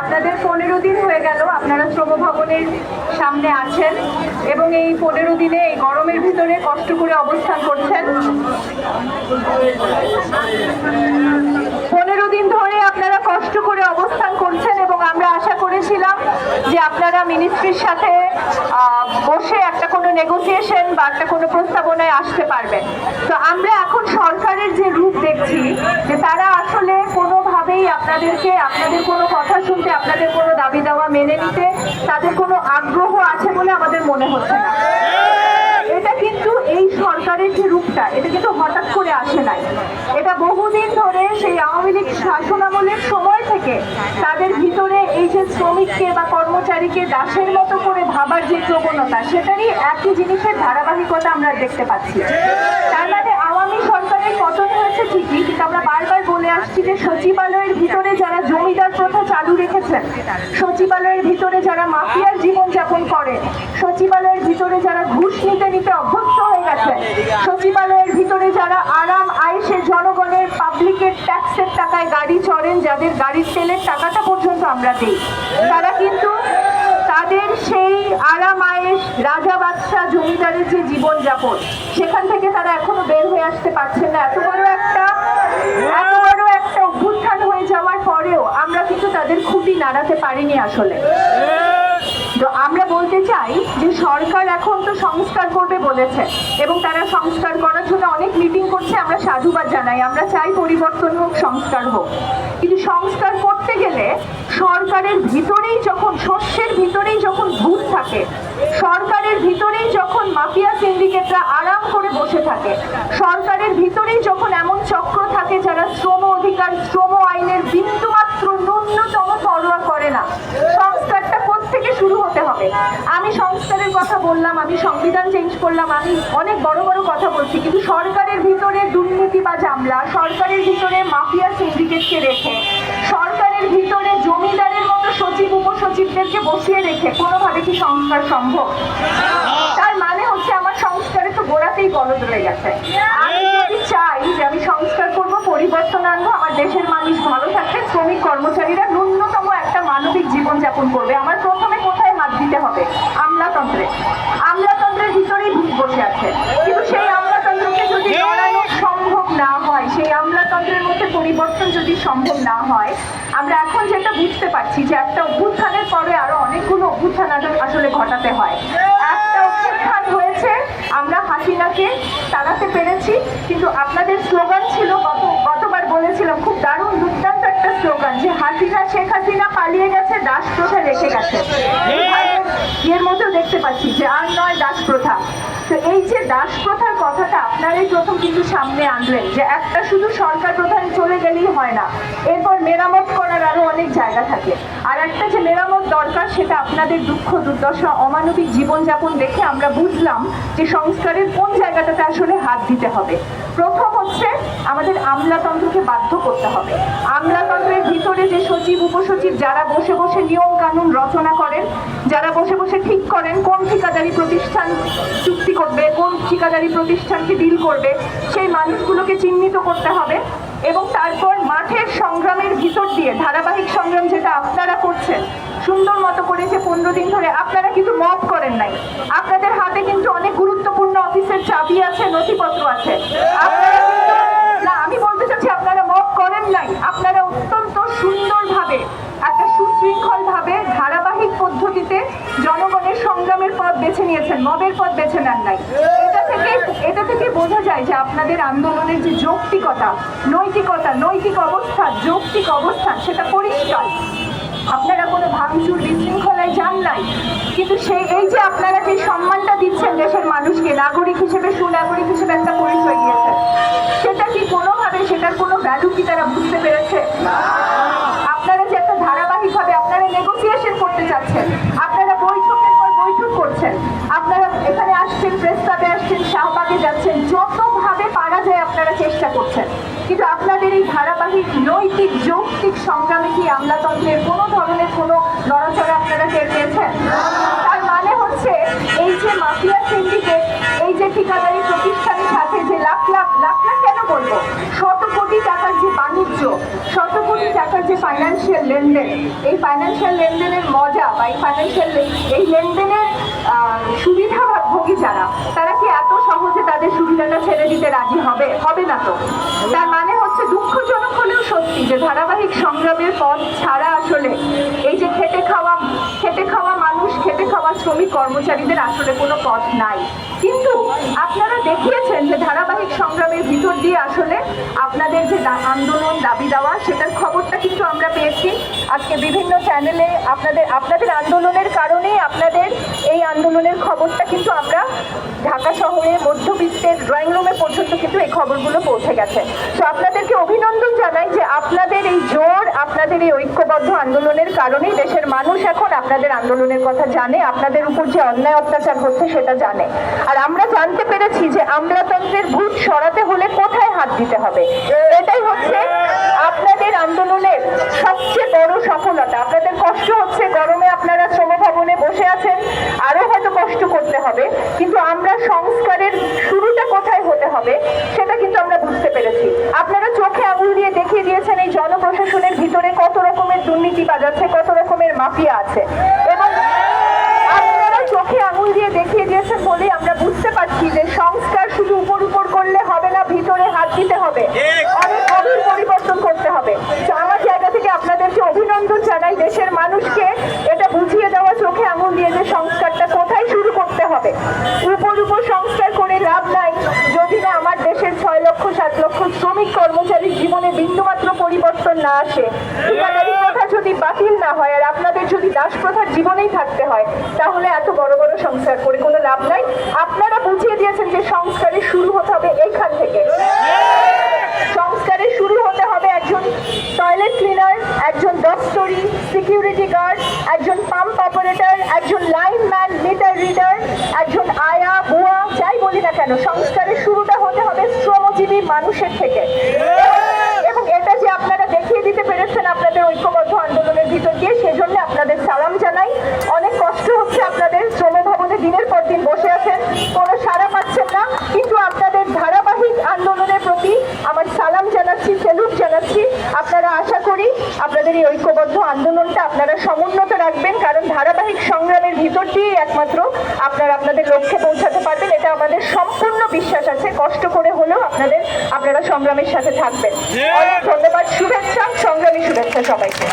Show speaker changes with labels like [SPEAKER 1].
[SPEAKER 1] আপনাদের পনেরো দিন হয়ে গেল, আপনারা শ্রম ভবনের সামনে আছেন এবং এই পনেরো দিনে এই গরমের ভিতরে কষ্ট করে অবস্থান করছেন। পনেরো দিন ধরে আপনারা কষ্ট করে অবস্থান করছেন এবং আমরা আশা করেছিলাম যে আপনারা মিনিস্ট্রির সাথে বসে একটা কোনো নেগোসিয়েশন বা একটা কোনো প্রস্তাবনায় আসতে পারবেন। তো আমরা এখন সরকারের যে রূপ দেখছি, যে তারা আপনাদেরকে, আপনাদের কোনো কথা শুনতে, আপনাদের কোনো দাবি দাওয়া মেনে নিতে, তাদের কোনো আগ্রহ আছে বলে আমাদের মনে হচ্ছে না। এটা কিন্তু এই সরকারের যে রূপটা, এটা কিন্তু হঠাৎ করে আসে নাই। এটা বহুদিন ধরে সেই আওয়ামী লীগ শাসন আমলের সময় থেকে তাদের ভিতরে এই যে শ্রমিককে বা কর্মচারীকে দাসের মতো করে ভাবার যে প্রবণতা, সেটারই একই জিনিসের ধারাবাহিকতা আমরা দেখতে পাচ্ছি। তার মানে আওয়ামী সরকারের পতন হয়েছে ঠিকই, কিন্তু আসছি সচিবালয়ের ভিতরে যারা জমিদার প্রথা চালু রেখেছেন, সচিবালয়ের ভিতরে যারা মাফিয়ার জীবনযাপন করে, সচিবালয়ের ভিতরে যারা ঘুষ নিতে নিতে অভ্যস্ত হয়ে গেছে, সচিবালয়ের ভিতরে যারা আরাম আয়েসে জনগণের পাবলিকের ট্যাক্সের টাকায় গাড়ি চড়েন, যাদের গাড়ির তেলের টাকাটা পর্যন্ত আমরা দিই, তারা কিন্তু তাদের সেই আরাম আয়েস রাজা বাদশাহ জমিদারের যে জীবনযাপন, সেখান থেকে তারা এখনও বের হয়ে আসতে পারছেন না। এত বড় একটা এত বড় একটা অভ্যুত্থান হয়ে যাওয়ার পরেও আমরা কিন্তু নাড়াতে পারিনি আসলে। তো আমরা বলতে চাই যে সরকার এখন তো সংস্কার করবে বলেছে এবং তারা সংস্কার করার জন্য অনেক মিটিং করছে, আমরা সাধুবাদ জানাই। আমরা চাই পরিবর্তন হোক, সংস্কার হোক। কিন্তু সংস্কার করতে গেলে সরকারের ভিতরেই যখন শস্যের ভিতরেই যখন ভূত থাকে, সরকারের ভিতরেই যখন মাফিয়া সিন্ডিকেটরা আরাম করে বসে থাকে, সরকারের ভিতরেই যখন এমন চক্র থাকে যারা শ্রম অধিকার, শ্রম আইনের বিন্দুমাত্র ন্যূনতম পরোয়া করে না সংস্কারটা থেকে শুরু হতে হবে? আমি সংস্কারের কথা বললাম, আমি সংবিধান চেঞ্জ করলাম, আমি অনেক বড় বড় কথা বলছি, কিন্তু সরকারের ভিতরে দুর্নীতি বা জামলা সরকারের ভিতরে মাফিয়া সিন্ডিকেটকে রেখে, সরকারের ভিতরে জমিদারের মতো সচিব, উপসচিবদেরকে বসিয়ে রেখে কোনোভাবে কি সংস্কার সম্ভব? তার মানে হচ্ছে আমার সংস্কারে তো গোড়াতেই গলদ রয়ে গেছে। আমি যদি চাই যে আমি সংস্কার করব, পরিবর্তন আনব, আমার দেশের মানুষ ভালো থাকবে, শ্রমিক কর্মচারীরা জীবনযাপন করবে। আমার প্রথমে কোথায় হাত দিতে হবে? আমলাতন্ত্রে। আমলাতন্ত্রের ভিতরেই ভূত বসে আছে। কিন্তু সেই আমলাতন্ত্রকে যদি লড়ানো সম্ভব না হয় সেই আমলাতন্ত্রের মধ্যে পরিবর্তন যদি সম্ভব না হয় আমরা এখন যেটা বুঝতে পারছি যে একটা অভ্যুত্থানের পরে আরও অনেকগুলো অভ্যুত্থান আসলে ঘটাতে হয়। একটা অভ্যুত্থান হয়েছে আমরা হাসিনাকে তাড়াতে পেরেছি কিন্তু আপনাদের স্লোগান ছিল গত গতবার বলেছিলাম খুব দারুণ স্লোগান যে হাসিনা শেখ হাসিনা পালিয়ে গেছে দাস প্রথা রেখে গেছে। এর মধ্যেও দেখতে পাচ্ছি যে আর নয় দাস প্রথা এই যে দাস প্রথার কথাটা আপনারাই প্রথম কিন্তু সামনে আনলেন, যে একটা শুধু সরকার প্রধান চলে গেলেই হয় না। এরপর মেরামত করার আরও অনেক জায়গা থাকে। আর একটা যে মেরামত দরকার, সেটা আপনাদের দুঃখ, দুর্দশা, অমানবিক জীবনযাপন দেখে আমরা বুঝলাম যে সংস্কারের কোন জায়গাটাতে আসলে হাত দিতে হবে। প্রথম হচ্ছে আমাদের আমলাতন্ত্রকে বাধ্য করতে হবে। আমলাতন্ত্রের ভিতরে যে সচিব, উপসচিব যারা বসে বসে নিয়ম কানুন রচনা করেন, যারা বসে বসে ঠিক করেন কোন ঠিকাদারি প্রতিষ্ঠান চুক্তি করবে, কোন ঠিকাদারি প্রতিষ্ঠানকে ডিল করবে, সেই মানুষগুলোকে চিহ্নিত করতে হবে এবং তারপর মাঠের সংগ্রামের ভিতর দিয়ে, ধারাবাহিক সংগ্রাম যেটা আপনারা করছেন, সুন্দর মতো করে যে পনেরো দিন ধরে আপনারা কিন্তু মত করেন নাই। আপনাদের হাতে কিন্তু অনেক গুরুত্বপূর্ণ অফিসের চাবি আছে নথিপত্র আছে আপনারা কিন্তু না আমি বলতে চাচ্ছি আপনারা মপ করেন নাই আপনারা অত্যন্ত সুন্দরভাবে একটা সুশৃঙ্খল ভাবে ধারাবাহিক পদ্ধতিতে জনগণের সংগ্রামের পথ বেছে নিয়েছেন মবের পথ এটা থেকে এটা থেকে বোঝা যায় যে আপনাদের আন্দোলনের যে যৌক্তিকতা, নৈতিকতা, নৈতিক অবস্থান যৌক্তিক অবস্থান সেটা পরিষ্কার। আপনারা কোনো ভাঙচুর বিশৃঙ্খলায় যান নাই, কিন্তু সেই, এই যে আপনারা যে সম্মানটা দিচ্ছেন দেশের মানুষকে, নাগরিক হিসেবে, সুনাগরিক হিসেবে একটা পরিচয় দিয়েছেন, সেটা কি কোনোভাবে, সেটার কোনো ভ্যালু কি তারা বুঝতে পেরেছে? শাহবাগে যাচ্ছেন যতভাবে পারা যায় আপনারা চেষ্টা করছেন। কিন্তু আপনাদের এই ধারাবাহিক নৈতিক যৌক্তিক সংগ্রামে কি আমলাতন্ত্রের কোনো ধরনের কোনো নড়াচড়া আপনারা টের পেয়েছেন? তার মানে হচ্ছে এই যে মাফিয়া সিন্ডিকেট এই যে ঠিকাদারি প্রতিষ্ঠানের সাথে যে লাখ লাখ লাখ লাখ কেন বলব? শত কোটি টাকার যে বাণিজ্য শত কোটি টাকার যে ফাইন্যান্সিয়াল লেনদেন এই ফাইন্যান্সিয়াল লেনদেনের মজা বা এই ফাইন্যান্সিয়াল এই লেনদেনের আহ, সুবিধাভোগী যারা দিতে রাজি হবে হবে না তো। তার মানে হচ্ছে দুঃখজনক হলেও সত্যি যে ধারাবাহিক সংগ্রামের পথ ছাড়া আসলে এই যে খেটে খাওয়া খেটে খাওয়া মানুষ, খেটে খাওয়া শ্রমিক কর্মচারীদের আসলে কোনো পথ নাই। কিন্তু আপনারা দেখিয়েছেন যে ধারাবাহিক সংগ্রামের ভিতর দিয়ে আসলে আপনাদের যে আন্দোলন, দাবি দেওয়া, সেটার খবরটা কিন্তু আমরা পেয়েছি। আজকে বিভিন্ন চ্যানেলে আপনাদের আপনাদের আন্দোলনের কারণেই আপনাদের আন্দোলনের খবরটা কিন্তু আমরা ঢাকা শহরে মধ্যবিত্তের ড্রয়িং রুমে পর্যন্ত কিন্তু এই খবরগুলো পৌঁছে গেছে। তো আপনাদেরকে অভিনন্দন জানাই যে আপনাদের এই জোর, আপনাদের এই ঐক্যবদ্ধ আন্দোলনের কারণেই দেশের মানুষ এখন আপনাদের আন্দোলনের কথা জানে, আপনাদের উপর যে অন্যায় অত্যাচার হচ্ছে সেটা জানে। আর আমরা জানতে পেরেছি যে আমলাতন্ত্রের ভূত সরাতে হলে কোথায় হাত দিতে হবে। এটাই হচ্ছে আপনাদের আন্দোলনের সবচেয়ে বড় সফলতা। আপনাদের কষ্ট হচ্ছে, গরমে আপনারা শ্রম ভবনে বসে আছেন কষ্ট করতে হবে, কিন্তু আমরা সংস্কারের শুরুটা কোথায় হতে হবে, সেটা কিন্তু আমরা বুঝতে পেরেছি। আপনারা চোখে আঙুল দিয়ে দেখিয়ে দিয়েছেন এই জনপ্রশাসনের ভিতরে কত রকমের দুর্নীতি বাজাচ্ছে, কত রকমের মাফিয়া আছে। এবং আপনারা চোখে আঙুল দিয়ে দেখিয়ে দিয়েছেন বলেই আমরা বুঝতে পারছি যে সংস্কার শুধু উপর উপর করলে হবে না ভিতরে হাত দিতে হবে অনেক গভীর পরিবর্তন করতে হবে তো আমার জায়গা থেকে আপনাদেরকে অভিনন্দন জানাই দেশের মানুষকে এটা বুঝিয়ে দেওয়া চোখে আঙুল দিয়ে যে সংস্কারটা কোথায় শুরু করতে হবে উপর উপর সংস্কার করে লাভ নাই যদি না আমার দেশের ছয় লক্ষ সাত লক্ষ শ্রমিক কর্মচারীর জীবনে বিন্দুমাত্র পরিবর্তন না আসে। ঠিকাদারি প্রথা যদি বাতিল না হয় আর আপনাদের যদি দাস প্রথার জীবনেই থাকতে হয়, তাহলে এত বড় বড় সংস্কার করে কোনো লাভ নাই। আপনারা বুঝিয়ে দিয়েছেন যে সংস্কারের শুরু হতে হবে এইখান থেকে। সংস্কারের শুরু হতে হবে একজন টয়লেট ক্লিনার একজন দপ্তরি সিকিউরিটি গার্ড একজন পাম্প অপারেটর একজন লাইনম্যান মিটার রিডার একজন আয়া, বুয়া, যাই বলি না কেন, সংস্কারের শুরুটা হতে হবে শ্রমজীবী মানুষের থেকে এবং এটা যে আপনারা দেখিয়ে দিতে পেরেছেন আপনাদের ঐক্যবদ্ধ আন্দোলনের ভিতর দিয়ে সেজন্য আপনাদের সালাম জানাই অনেক কষ্ট হচ্ছে আপনাদের শ্রম ভবনে দিনের পর দিন বসে আছেন কোনো সাড়া পাচ্ছেন না কিন্তু আপনাদের ধারাবাহিক আন্দোলনের প্রতি আমার সালাম জানাচ্ছি সেলুট জানাচ্ছি আপনারা আশা করি আপনাদের এই ঐক্যবদ্ধ আন্দোলনটা আপনারা সমুন্নত রাখবেন কারণ ধারাবাহিক সংগ্রামের ভিতর দিয়েই একমাত্র আপনারা আপনাদের লক্ষ্যে পৌঁছাতে পারবেন। এটা আমাদের সম্পূর্ণ বিশ্বাস আছে। কষ্ট করে হলেও আপনাদের আপনারা সংগ্রামের সাথে থাকবেন। ধন্যবাদ শুভেচ্ছা সংগ্রামী শুভেচ্ছা সবাইকে।